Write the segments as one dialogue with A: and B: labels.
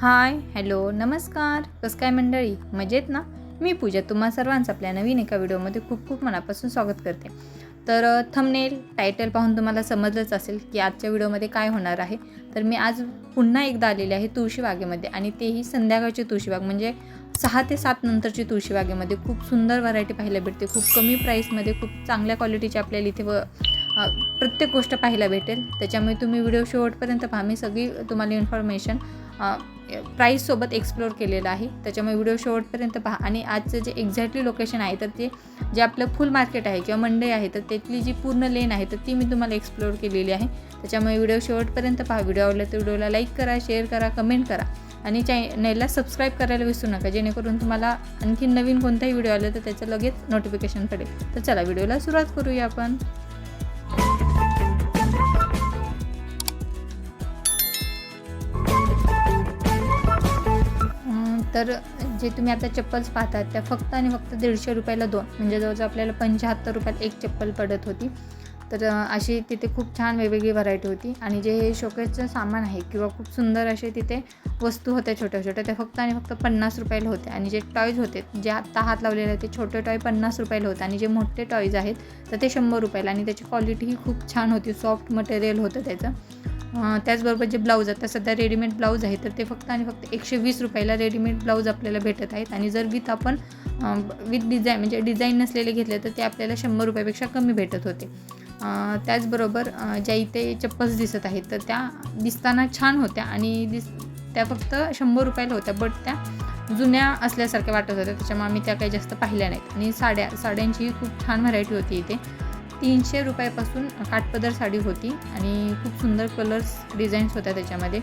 A: Hi hello नमस्कार. कसं काय मंडळी? मजेत ना? मी पूजा तुम्हा सर्वांचं आपल्या नवीन एका व्हिडिओमध्ये खूप खूप मनापासून स्वागत करते. तर थंबनेल टायटल पाहून तुम्हाला समजलंच असेल की आजच्या व्हिडिओमध्ये काय होणार आहे. तर मी आज पुन्हा एकदा आलेली आहे तुळशीबागेमध्ये आणि तेही संध्याकाळची तुळशीबाग म्हणजे सहा ते सात नंतरची तुळशीबागेमध्ये खूप सुंदर व्हरायटी पाहायला भेटते. खूप कमी प्राईसमध्ये खूप चांगल्या क्वालिटीची आपल्याला इथे व प्रत्येक गोष्ट पाहायला भेटेल. त्याच्यामुळे तुम्ही व्हिडिओ शेवटपर्यंत पहा. मी सगळी तुम्हाला इन्फॉर्मेशन प्राईससोबत एक्सप्लोअर केलेलं आहे. त्याच्यामुळे व्हिडिओ शेवटपर्यंत पहा. आणि आजचं जे एक्झॅक्टली लोकेशन आहे तर ते जे आपलं फुल मार्केट आहे किंवा मंडई आहे तर त्यातली जी पूर्ण लेन आहे तर ती मी तुम्हाला एक्सप्लोअर केलेली आहे. त्याच्यामुळे व्हिडिओ शेवटपर्यंत पहा. व्हिडिओ आवडला तर व्हिडिओला लाईक करा शेअर करा कमेंट करा. आणि चॅनलला सबस्क्राईब करायला विसरू नका. जेणेकरून तुम्हाला आणखी नवीन कोणताही व्हिडिओ आला तर त्याचं लगेच नोटिफिकेशन पडेल. तर चला व्हिडिओला सुरुवात करूया आपण. तर जे तुम्ही आता चप्पल्स पाहतात त्या फक्त आणि फक्त दीडशे रुपयाला दोन. म्हणजे जवळजवळ आपल्याला पंच्याहत्तर रुपयात एक चप्पल पडत होती. तर अशी तिथे खूप छान वेगवेगळी व्हरायटी होती. आणि जे हे शोकेसचं सामान आहे किंवा खूप सुंदर असे तिथे वस्तू होत्या छोट्या छोट्या त्या फक्त आणि फक्त पन्नास रुपयाला होत्या. आणि जे टॉयज होते जे आत्ता हात लावलेले आहेत ते छोटे टॉय पन्नास रुपयाला होते. आणि जे मोठे टॉयज आहेत तर ते शंभर रुपयाला. आणि त्याची क्वालिटीही खूप छान होती. सॉफ्ट मटेरियल होतं त्याचं. त्याचबरोबर जे ब्लाऊज आता सध्या रेडीमेड ब्लाऊज आहे तर ते फक्त आणि फक्त एकशे वीस रुपयाला रेडीमेड ब्लाऊज आपल्याला भेटत आहेत. आणि जर विथ आपण विथ डिझाईन म्हणजे डिझाईन नसलेले घेतले तर ते आपल्याला शंभर रुपयापेक्षा कमी भेटत होते. त्याचबरोबर ज्या इथे चप्पल्स दिसत आहेत तर त्या दिसताना छान होत्या आणि दिस त्या फक्त शंभर रुपयाला होत्या बट त्या जुन्या असल्यासारख्या वाटत होत्या. त्याच्यामुळे आम्ही त्या काही जास्त पाहिल्या नाहीत. आणि साड्या साड्यांचीही खूप छान व्हरायटी होती इथे. तीनशे रुपयापासून काठपदर साडी होती आणि खूप सुंदर कलर्स डिझाईन्स होत्या त्याच्यामध्ये.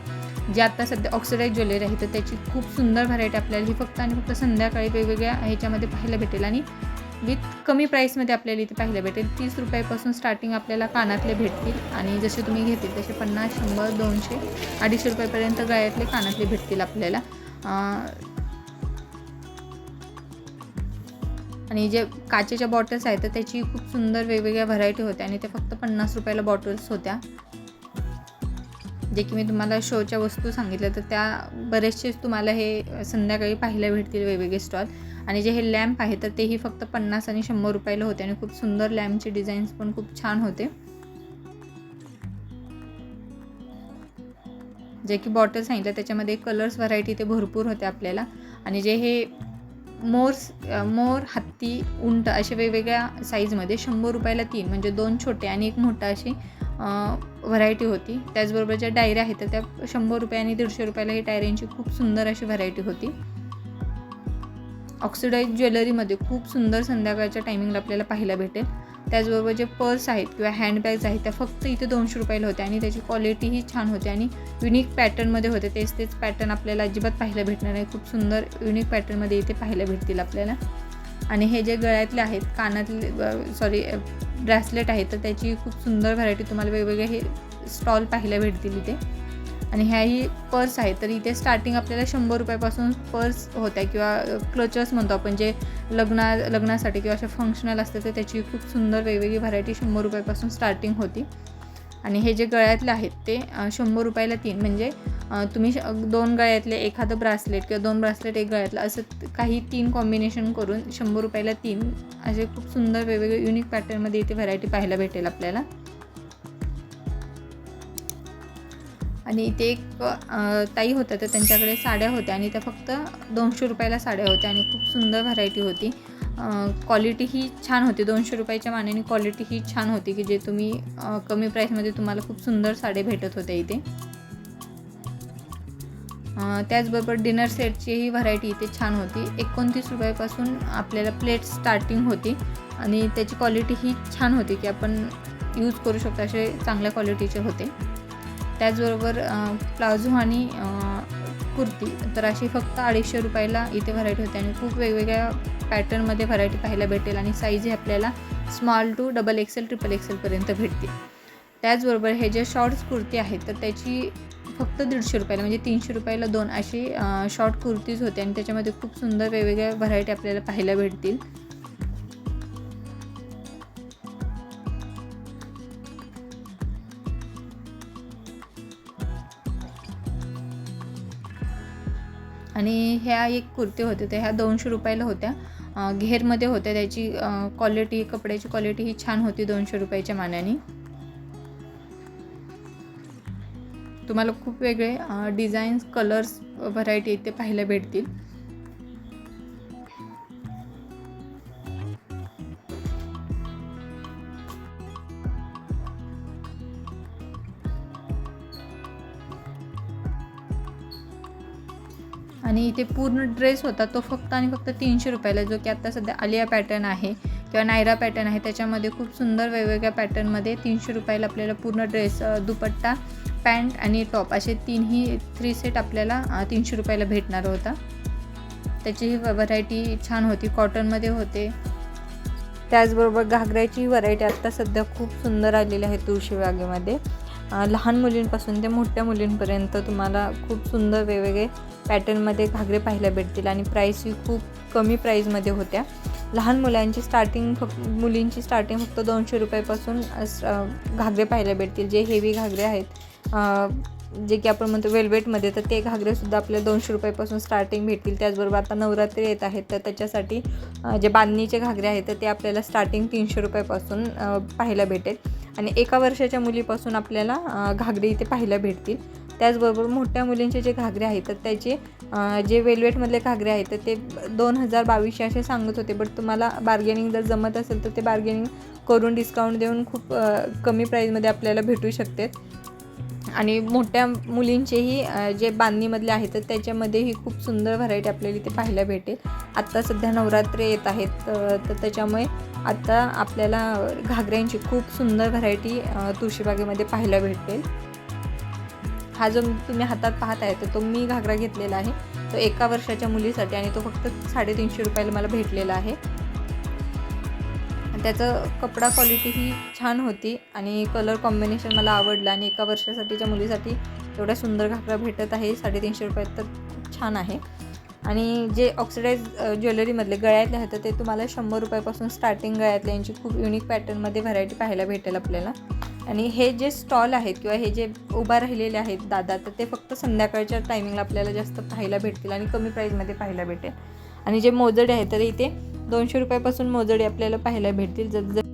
A: जे आता सध्या ऑक्सिडाईज ज्वेलरी आहे तर त्याची खूप सुंदर व्हरायटी आपल्याला ही फक्त आणि फक्त संध्याकाळी वेगवेगळ्या ह्याच्यामध्ये पाहायला भेटेल. आणि विथ कमी प्राईसमध्ये आपल्याला इथे पाहायला भेटेल. तीस रुपयापासून स्टार्टिंग आपल्याला कानातले भेटतील आणि जसे तुम्ही घेतील तसे पन्नास शंभर दोनशे अडीचशे रुपयापर्यंत गळ्यातले कानातले भेटतील आपल्याला. आणि जे काचेच्या बॉटल्स आहेत तर त्याची खूप सुंदर वेगवेगळ्या व्हरायटी होत्या आणि ते फक्त पन्नास रुपयाला बॉटल्स होत्या. जे की मी तुम्हाला शोच्या वस्तू सांगितल्या तर त्या बरेचसेच तुम्हाला हे संध्याकाळी पाहायला भेटतील वेगवेगळे स्टॉल आणि जे हे लॅम्प आहे तर तेही फक्त पन्नास आणि शंभर रुपयाला होते आणि खूप सुंदर लॅम्पचे डिझाईन्स पण खूप छान होते. जे की बॉटल सांगितलं त्याच्यामध्ये कलर्स व्हरायटी ते भरपूर होते आपल्याला. आणि जे हे मोर्स मोर हत्ती उंट असे वेगवेगळ्या साईजमध्ये शंभर रुपयाला तीन म्हणजे दोन छोटे आणि एक मोठा अशी व्हरायटी होती. त्याचबरोबर ज्या डायऱ्या आहेत तर त्या शंभर रुपये आणि दीडशे रुपयाला ही डायऱ्यांची खूप सुंदर अशी व्हरायटी होती. ऑक्सिडाईज ज्वेलरीमध्ये खूप सुंदर संध्याकाळच्या टायमिंगला आपल्याला पाहायला भेटेल. त्याचबरोबर जे पर्स आहेत किंवा हँडबॅग्स आहेत त्या फक्त इथे दोनशे रुपयाला होत्या आणि त्याची क्वालिटीही छान होती आणि युनिक पॅटर्नमध्ये होते. तेच तेच पॅटर्न आपल्याला अजिबात पाहायला भेटणार नाही. खूप सुंदर युनिक पॅटर्नमध्ये इथे पाहायला भेटतील आपल्याला. आणि हे जे गळ्यातले आहेत कानातले सॉरी ब्रॅसलेट आहेत तर त्याची खूप सुंदर व्हरायटी तुम्हाला वेगवेगळे हे स्टॉल पाहायला भेटतील इथे. आणि ह्याही पर्स आहेत तर इथे स्टार्टिंग आपल्याला शंभर रुपयापासून पर्स होत्या किंवा क्लचर्स म्हणतो आपण जे लग्ना लग्नासाठी किंवा असे फंक्शनल असते तर त्याची खूप सुंदर वेगवेगळी व्हरायटी शंभर रुपयापासून स्टार्टिंग होती. आणि हे जे गळ्यातले आहेत ते शंभर रुपयाला तीन म्हणजे तुम्ही श- दोन गळ्यातले एखादं ब्रासलेट किंवा दोन ब्रासलेट एक गळ्यातलं असं काही तीन कॉम्बिनेशन करून शंभर रुपयाला तीन असे खूप सुंदर वेगवेगळे युनिक पॅटर्नमध्ये इथे व्हरायटी पाहायला भेटेल आपल्याला. आणि इथे एक ताई होत्या तर त्यांच्याकडे साड्या होत्या आणि त्या फक्त दोनशे रुपयाला साड्या होत्या आणि खूप सुंदर व्हरायटी होती. क्वालिटी ही छान होती दोनशे रुपयाच्या मानाने क्वालिटी ही छान होती की जे तुम्ही कमी प्राईसमध्ये तुम्हाला खूप सुंदर साड्या भेटत होत्या इथे. त्याचबरोबर डिनर सेटचीही व्हरायटी इथे छान होती. एकोणतीस रुपयापासून आपल्याला प्लेट स्टार्टिंग होती आणि त्याची क्वालिटी ही छान होती की आपण यूज करू शकतो असे चांगल्या क्वालिटीचे होते. त्याचबरोबर प्लाझो आणि कुर्ती. तर अशी फक्त अडीचशे रुपयाला इथे व्हरायटी होते आणि खूप वेगवेगळ्या पॅटर्नमध्ये व्हरायटी पाहायला भेटेल आणि साईज ही आपल्याला small to double XL triple एक्सेलपर्यंत भेटतील. त्याचबरोबर हे जे शॉर्ट्स कुर्ती आहेत तर त्याची फक्त दीडशे रुपयाला म्हणजे तीनशे रुपयाला दोन अशी शॉर्ट कुर्तीज होते आणि त्याच्यामध्ये खूप सुंदर वेगवेगळ्या व्हरायटी आपल्याला पाहायला भेटतील. आणि ह्या एक कुर्ती होत्या त्या ह्या दोनशे रुपयाला होत्या. घेरमध्ये होत्या त्याची क्वालिटी कपड्याची क्वालिटी ही छान होती दोनशे रुपयाच्या मानाने. तुम्हाला खूप वेगळे डिझाईन्स कलर्स व्हरायटी इथे पाहायला भेटतील. आणि इथे पूर्ण ड्रेस होता तो फक्त आणि फक्त तीनशे रुपयाला जो की आता सध्या आलिया पॅटर्न आहे किंवा नायरा पॅटर्न आहे त्याच्यामध्ये खूप सुंदर वेगवेगळ्या पॅटर्नमध्ये तीनशे रुपयाला आपल्याला पूर्ण ड्रेस दुपट्टा पॅन्ट आणि टॉप असे तीनही थ्री सेट आपल्याला तीनशे रुपयाला भेटणार होता. त्याची व्हरायटी छान होती कॉटनमध्ये होते. त्याचबरोबर घागऱ्याची व्हरायटी आत्ता सध्या खूप सुंदर आलेली आहे तुळशी बागेमध्ये. लहान मुलींपासून ते मोठ्या मुलींपर्यंत तुम्हाला खूप सुंदर वेगवेगळे पॅटर्नमध्ये घागरे पाहायला भेटतील आणि प्राईसही खूप कमी प्राईजमध्ये होत्या. लहान मुलांची स्टार्टिंग फक्त मुलींची स्टार्टिंग फक्त दोनशे रुपयापासून घागरे पाहायला भेटतील. जे हेवी घागरे आहेत जे की आपण म्हणतो वेल्वेटमध्ये तर ते घागरेसुद्धा आपल्याला दोनशे रुपयापासून स्टार्टिंग भेटतील. त्याचबरोबर आता नवरात्री येत आहेत तर त्याच्यासाठी जे बांधणीचे घागरे आहेत तर ते आपल्याला स्टार्टिंग तीनशे रुपयापासून पाहायला भेटेल. आणि एका वर्षाच्या मुलीपासून आपल्याला घागरे इथे पाहायला भेटतील. त्याचबरोबर मोठ्या मुलींचे जे घागरे आहेत तर त्याचे जे वेल्वेटमधले घागरे आहेत तर ते दोन हजार बावीसशे असे सांगत होते. बट तुम्हाला बार्गेनिंग जर जमत असेल तर ते बार्गेनिंग करून डिस्काउंट देऊन खूप कमी प्राईजमध्ये आपल्याला भेटू शकते. आणि मोठ्या मुलींचेही जे बांधणीमधले आहेत तर त्याच्यामध्येही खूप सुंदर व्हरायटी आपल्याला इथे पाहायला भेटेल. आत्ता सध्या नवरात्री येत आहेत तर त्याच्यामुळे आत्ता आपल्याला घागऱ्यांची खूप सुंदर व्हरायटी तुळशीबागेमध्ये पाहायला भेटेल. हा जो तुम्ही हातात पाहत आहे तर तो मी घागरा घेतलेला आहे. तो एका वर्षाच्या मुलीसाठी आणि तो फक्त साडेतीनशे रुपयाला मला भेटलेला आहे. त्याचं कपडा क्वालिटी ही छान होती आणि कलर कॉम्बिनेशन मला आवडलं आणि एका वर्षासाठीच्या मुलीसाठी एवढ्या सुंदर घागरा भेटत आहे साडेतीनशे रुपयात तर खूप छान आहे. आणि जे ऑक्सिडाईज ज्वेलरीमधले गळ्यातले आहेत तर ते तुम्हाला शंभर रुपयापासून स्टार्टिंग गळ्यातले यांची खूप युनिक पॅटर्नमध्ये व्हरायटी पाहायला भेटेल आपल्याला. आणि हे जे स्टॉल आहेत किंवा हे जे उभा राहिलेले आहेत दादा तर ते फक्त संध्याकाळच्या टायमिंगला आपल्याला जास्त पाहायला भेटतील आणि कमी प्राईजमध्ये पाहायला भेटेल. आणि जे मोजडे आहेत तर इथे दोनशे रुपयापासून मोजडे आपल्याला पाहायला भेटतील. जर